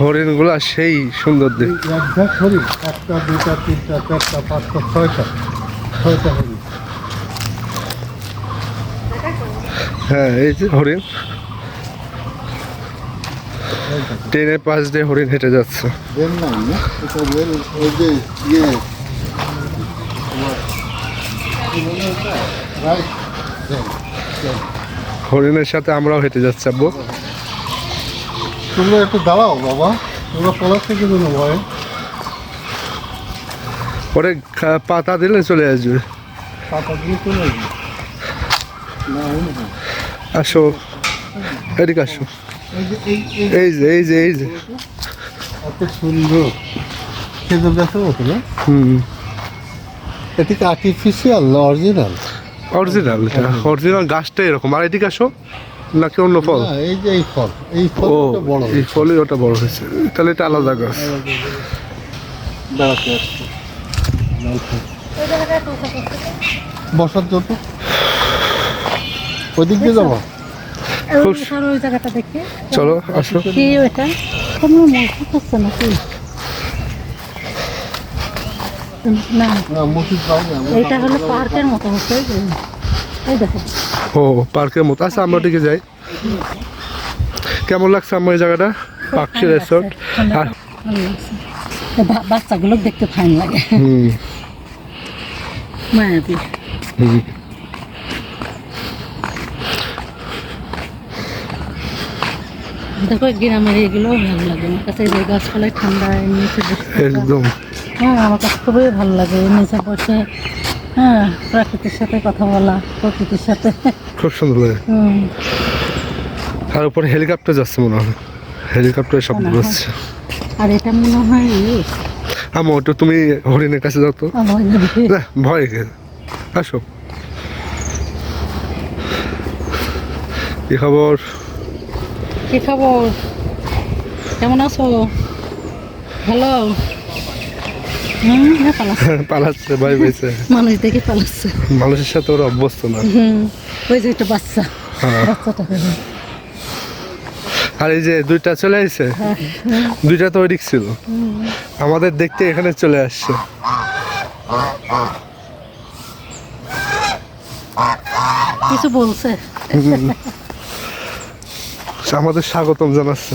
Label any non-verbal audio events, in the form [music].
হরিণগুলা সেই সুন্দর দেখ হরিণ একটা দুটা তিনটা চারটা পাঁচটা ছয়টা ছয়টা হরিণ। হ্যাঁ এই যে হরিণ। ট্রেনের পাশ দিয়ে হরিণ হেঁটে যাচ্ছে। ইয়ে। হরিণের সাথে আমরাও হেঁটে যাচ্ছি আব্বু। তোমরা একটু দাঁড়াও বাবা। তোমরা থেকে দিল ভয়। পরে পাতা দিলে চলে আসবে। পাতা দিয়ে চলে আসবে। আসো। এদিকে আসো। এই যে এই যে। এই যে এত সুন্দর। খেজুর গাছের মতো না? হুম। এটা কি আর্টিফিশিয়াল না অরিজিনাল অরিজিনাল অরিজিনাল গাছটা এরকম। আর এদিকে আসো। নাকি অন্য ফল? এই যে এই ফল। এই ও বড় এই ফলই ওটা বড় হয়েছে। তাহলে এটা আলাদা গাছ। বসার জন্য? ওইদিক দিয়ে যাব? খুব আর ওই জায়গাটা দেখে। চলো আসো। না। এইটা হলো পার্কের মতো হচ্ছে এই দেখো। ও পার্কের মতো। আচ্ছা আমরা দিকে যাই। কেমন লাগছে আমার এই জায়গাটা? পাখি রেসর্ট আর বাচ্চাগুলো দেখতে ফাইন লাগে। হুম। মায়াবী। হুম। দেখো গ্রামের এগুলো ভালো লাগে। আমার কাছে যে গাছপালায় ঠান্ডা নিচে একদম। হ্যাঁ আমার কাছে খুবই ভালো লাগে। নিচে বসে হ্যাঁ প্রাকৃতির সাথে কথা বলা প্রকৃতির সাথে। খুব সুন্দর লাগে। আর উপরে হেলিকপ্টার যাচ্ছে মনে হয়। হেলিকপ্টারের শব্দ হচ্ছে। আর এটা মনে হয় আমার ওটা তুমি হরিণের কাছে যাও তো। না ভয় আসো। কি খবর? কি খবর? কেমন আছো? ভালো? হুম হ্যাঁ [laughs] পালাচ্ছে। পালাচ্ছে ভয় পেয়েছে মানুষ দেখে পালাচ্ছে। মানুষের সাথে ওরা অভ্যস্ত না। হুম ওই যে একটা বাচ্চা হ্যাঁ। বাচ্চাটা আর এই যে দুইটা চলে আসছে দুইটা তো ওইদিক ছিল। আমাদের দেখতে এখানে চলে আসছে। কিছু বলছে। আমাদের স্বাগতম জানাচ্ছে।